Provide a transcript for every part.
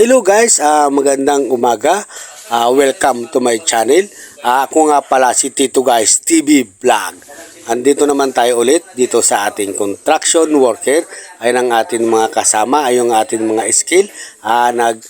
Hello guys, ah, magandang umaga. Ah, welcome to my channel. Ah, ako nga pala si Tito Guys TV Vlog. Andito naman tayo ulit dito sa ating construction worker. Ayun ang ating mga kasama, ayun ang ating mga skill. Ah, nag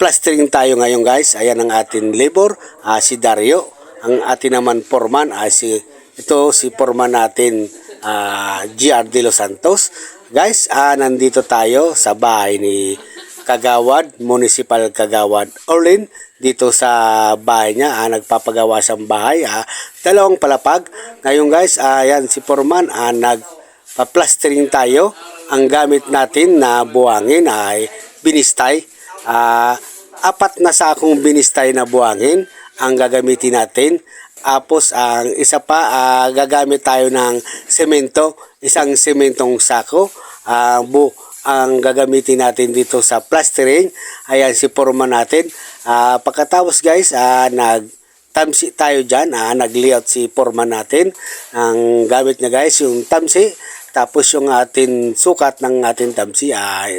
plastering tayo ngayon guys. Ayan ang ating labor, ah, si Dario. Ang ating naman foreman, ah, si ito si foreman natin ah, GR De Los Santos. Guys, ah, nandito tayo sa bahay ni Kagawad, Municipal Kagawad Orlin dito sa bahay niya. Ah, nagpapagawa siyang bahay. Ah, dalawang palapag. Ngayon guys, ah, yan si Foreman ah, nagpa-plastering tayo. Ang gamit natin na buhangin ay binistay. Ah, apat na sakong binistay na buhangin ang gagamitin natin. Tapos ang isa pa ah, gagamit tayo ng semento, isang sementong sako. Ah, bu ang gagamitin natin dito sa plastering. Ayan si forma natin. Ah, pagkatapos guys, ah, nag tamsi tayo dyan. Ah, nag-layout si forma natin. Ang gamit niya guys, yung tamsi. Tapos yung atin sukat ng ating tamsi ay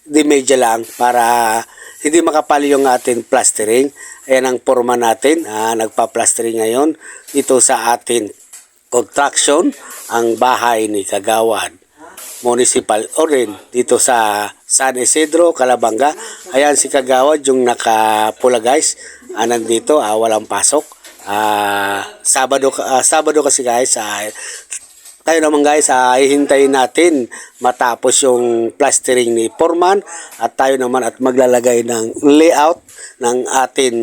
di medya lang para hindi makapali yung ating plastering. Ayan ang forma natin. Ah, nagpa-plastering ngayon dito sa ating construction ang bahay ni Kagawad. Municipal Orin dito sa San Isidro, Calabanga. Ayan si Kagawad yung nakapula guys. Ah, nandito, ah, walang pasok. Ah, Sabado, ah, Sabado kasi guys, ah, tayo naman guys, ah, hihintayin natin matapos yung plastering ni Foreman at tayo naman at maglalagay ng layout ng atin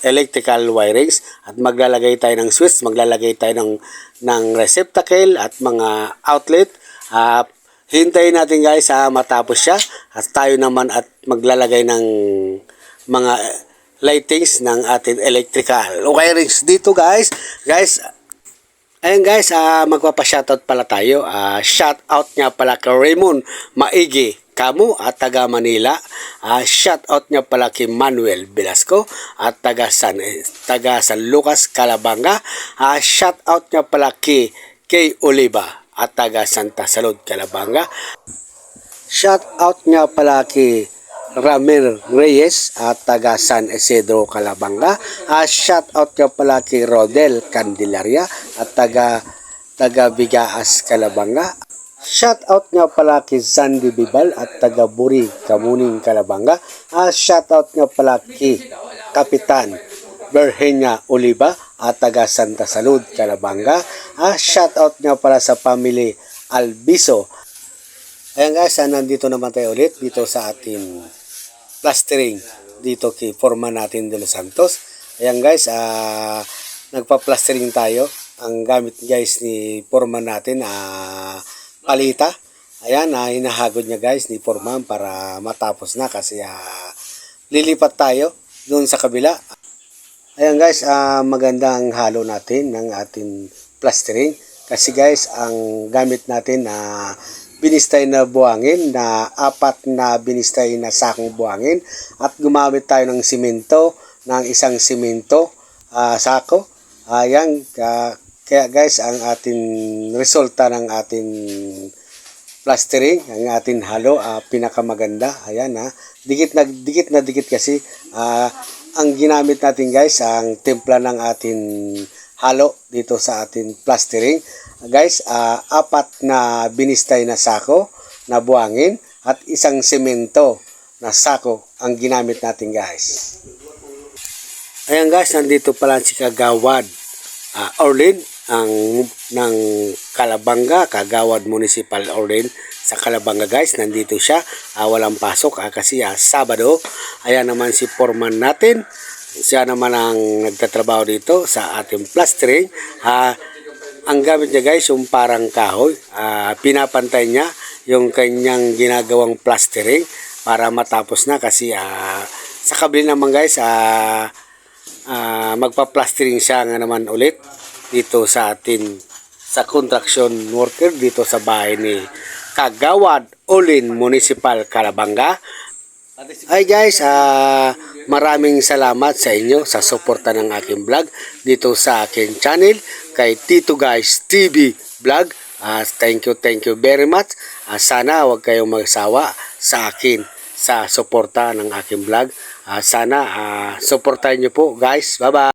electrical wirings at maglalagay tayo ng switch, maglalagay tayo ng, ng receptacle at mga outlet. Ah, hintayin natin guys sa matapos siya at tayo naman at maglalagay ng mga lightings ng ating electrical wirings dito guys. Guys, Ayun guys, ah magpapa-shoutout pala tayo. Ah shoutout nga pala kay Raymond Maigi Kamu at taga Manila. Ah shoutout nga pala kay Manuel Velasco at taga San taga San Lucas Calabanga. Ah shoutout nga pala kay kay Oliva at taga Santa Salud Calabanga. Shoutout nga pala kay Ramir Reyes at taga San Isidro Calabanga. Ah, shout out nga pala kay Rodel Candelaria at taga taga Bigaas Calabanga. Shout out nga pala kay Sandy Bibal at taga Buri Kamuning Calabanga. Ah, shout out nga pala kay Kapitan Berhenia Oliva at taga Santa Salud Calabanga. Ah, shout out nga pala sa family Albiso Ayan guys, ah, nandito naman tayo ulit dito sa ating plastering dito kay Forman natin de Los Santos. Ayan guys, ah, nagpa-plastering tayo. Ang gamit guys ni Forman natin, ah, palita. Ayan, ah, hinahagod niya guys ni Forman para matapos na kasi ah, lilipat tayo doon sa kabila. Ayan guys, ah, maganda ang halo natin ng ating plastering. Kasi guys, ang gamit natin na binistay na buhangin na apat na binistay na sakong buhangin at gumamit tayo ng simento ng isang simento ah, sako. Ayan, ka- kaya guys, ang ating resulta ng ating plastering, ang ating halo, ah, pinakamaganda. Ayan ha. Dikit na dikit na dikit kasi ah, ang ginamit natin guys, ang timpla ng ating halo dito sa ating plastering. Guys, ah, apat na binistay na sako na buhangin at isang semento na sako ang ginamit natin guys. Ayan guys, nandito pala si Kagawad ah, Orlin ang ng Kalabanga, Kagawad Municipal Orlin sa Kalabanga guys. Nandito siya, ah, walang pasok ah, kasi ah, Sabado. Ayan naman si foreman natin. Siya naman ang nagtatrabaho dito sa ating plastering. Ah, ang gamit niya guys yung parang kahoy. Ah, pinapantay niya yung kanyang ginagawang plastering para matapos na kasi ah, sa kabila naman guys ah, ah, magpa-plastering siya nga naman ulit dito sa atin sa construction worker dito sa bahay ni Kagawad Olin Municipal Calabanga. Hi guys, ah maraming salamat sa inyo sa suporta ng aking vlog dito sa aking channel kay Tito Guys TV Vlog. Ah, thank you, thank you very much. Ah, sana huwag kayong magsawa sa akin sa suporta ng aking vlog. Ah, sana ah, suportahan niyo po guys. Bye-bye!